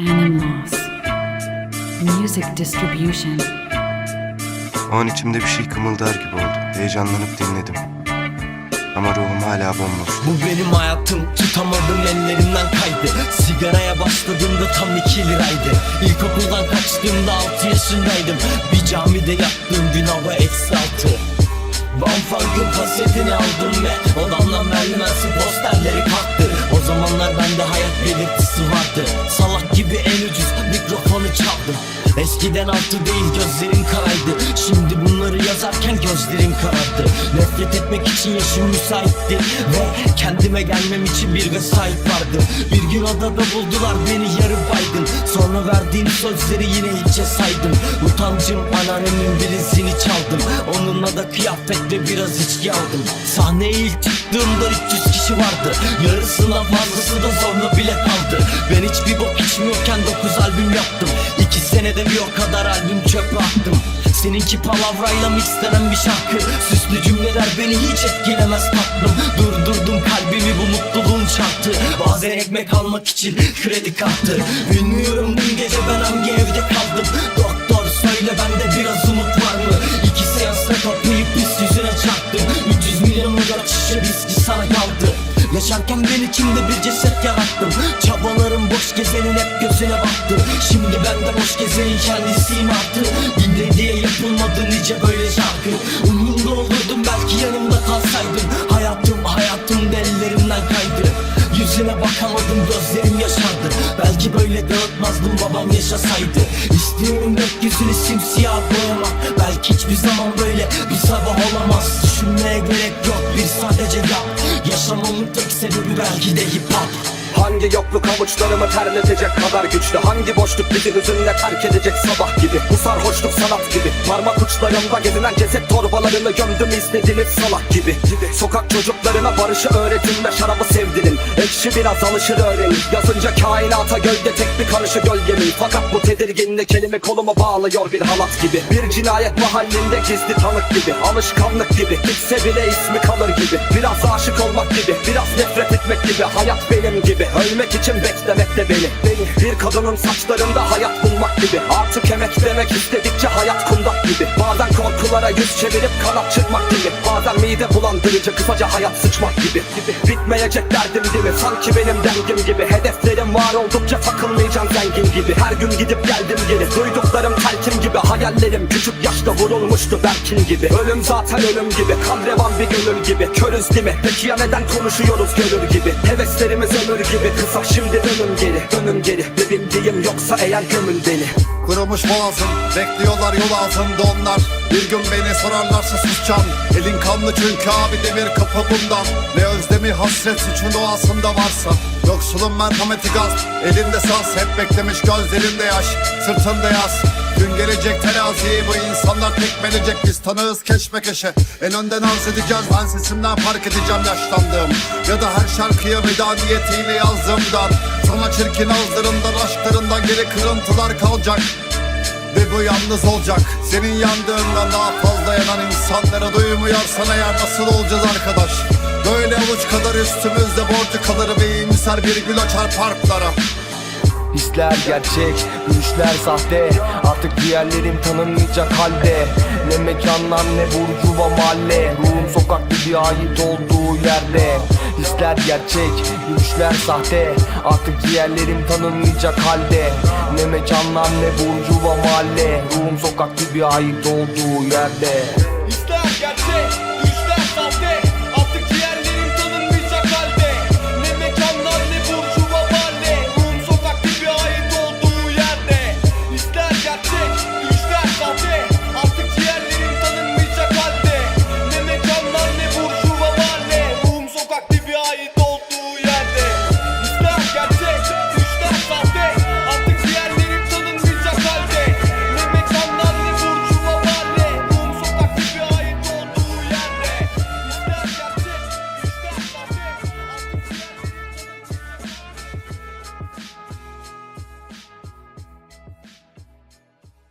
Animals. Music distribution. O an içimde bir şey kımıldar gibi oldu. Heyecanlanıp dinledim. Ama ruhum hala bomboş. Bu benim hayatım tutamadım ellerimden kaydı Sigaraya başladığımda tam iki liraydı İlkokuldan kaçtığımda altı yaşındaydım Bir camide yattığım gün hava eksi altı Banfang'ın kasetini aldım ve Odamdan merdivensi posterleri kalktı Eskiden altı değil gözlerim karaydı. Şimdi bunları yazarken gözlerim karardı. Nefret etmek için yaşım müsaitti. Ve kendime gelmem için bir vesait vardı. Bir gün adada buldular beni yarı baygın. Sonra verdiğim sözleri yine hiçe saydım. Utancım anneannemin birisini çaldım. Onunla da kıyafet ve biraz içki aldım. Sahneye ilk çıktığımda 300 kişi vardı. Yarısından fazlası da zorla bilet aldı Ben hiçbir bok içmiyorken 9 albüm yaptım. 2 senede bir o kadar albüm çöpe attım. Seninki palavrayla mixlenen bir şarkı. Süslü cümleler beni hiç etkilemez tatlım. Durdurdum kalbimi bu mutluluğun çarptı Bazen ekmek almak için kredi kartı. Bilmiyorum dün gece ben hangi evde kaldım. Doktor söyle bende biraz umut Yaşarken ben içimde bir ceset yarattım. Çabalarım boş gezenin hep gözüne baktı. Şimdi ben de boş gezenin kendisiyim artık. Dinle diye yapılmadı nice böyle şarkı. Umrumda olurdum belki yanımda kalsaydım. Hayatım hayatım ellerimden kaydı. Yüzüne bakamadım gözlerim yaşardı. Belki böyle dağıtmazdım babam yaşasaydı. İstiyorum gökyüzünü simsiyah boyamak. Belki hiçbir zaman böyle bir sabah olamaz. Düşünmeye gerek belki de hip hop. Hangi yokluk avuçlarımı terletecek kadar güçlü? Hangi boşluk bizi hüzünle terk edecek sabah gibi? Bu sarhoşluk sanat gibi. Parmak uçlarımda gezinen ceset torbalarını gömdüm istediğiniz salak gibi. Sokak çocuklarına barışı öğretin ve şarabı sevdirin. Ekşi biraz alışır öğrenin. Yazınca kainata gölge tek bir karışı gölgemin Fakat bu tedirginlik elimi kolumu bağlıyor bir halat gibi. Bir cinayet mahallinde gizli tanık gibi. Alışkanlık gibi. Gitse bile ismi kalır gibi gibi Hayat benim gibi. Ölmek için beklemek de beni Beni. Bir kadının saçlarında hayat bulmak gibi. Artık emek demek istedikçe hayat kundak gibi. Bazen korkulara yüz çevirip kanat çırpmak gibi. Bazen mide bulandırıcı kısaca hayat sıçmak gibi. Bitmeyecek derdim mi? Sanki benim dengim gibi. Hedeflerim var oldukça takılmayacağım zengin gibi. Her gün gidip geldim geri. Duyduklarım telkin gibi. Hayallerim küçük yaşta vurulmuştu Berkin gibi. Ölüm zaten ölüm gibi. Kan revan bir gönül gibi. Körüz değil mi? Peki ya neden konuşuyoruz gönül gibi Heveslerimiz ömür gibi. Kısa şimdi dönün geri Dönün geri. Bir bildiğim yoksa eğer gömün beni. Kurumuş boğazım Bekliyorlar yol altında onlar Bir gün beni sorarlarsa susacağım. Elin kanlı çünkü abi demir kapı bundan. Ne özlemi hasret suçun doğasında varsa. Yoksulun merhameti gaz. Elinde saz hep beklemiş gözlerinde yaş. Sırtında yaz Gün gelecek teraziyi bu insanlar tekmelecek. Biz tanığız keşmekeşe. En önden arz edeceğiz ben sesimden fark edeceğim yaşlandığım. Ya da her şarkıya veda niyetiyle yazdığımdan. Sana çirkin ağızlarından aşklarından geri kırıntılar kalacak ve bu yalnız olacak. Senin yandığından daha fazla yanan insanlara duymuyorsan eğer nasıl olacağız arkadaş? Böyle avuç kadar üstümüzde borcu kalır ve iyimser bir gül açar parklara. Hisler gerçek, görüşler sahte. Artık diğerlerim tanınmayacak halde. Ne mekanlar ne burjuva mahalle. Ruhum sokak gibi ait olduğu yerde. Hisler gerçek, görüşler sahte. Artık diğerlerim tanınmayacak halde Ne mekanlar ne burjuva mahalle. Ruhum sokak gibi ait olduğu yerde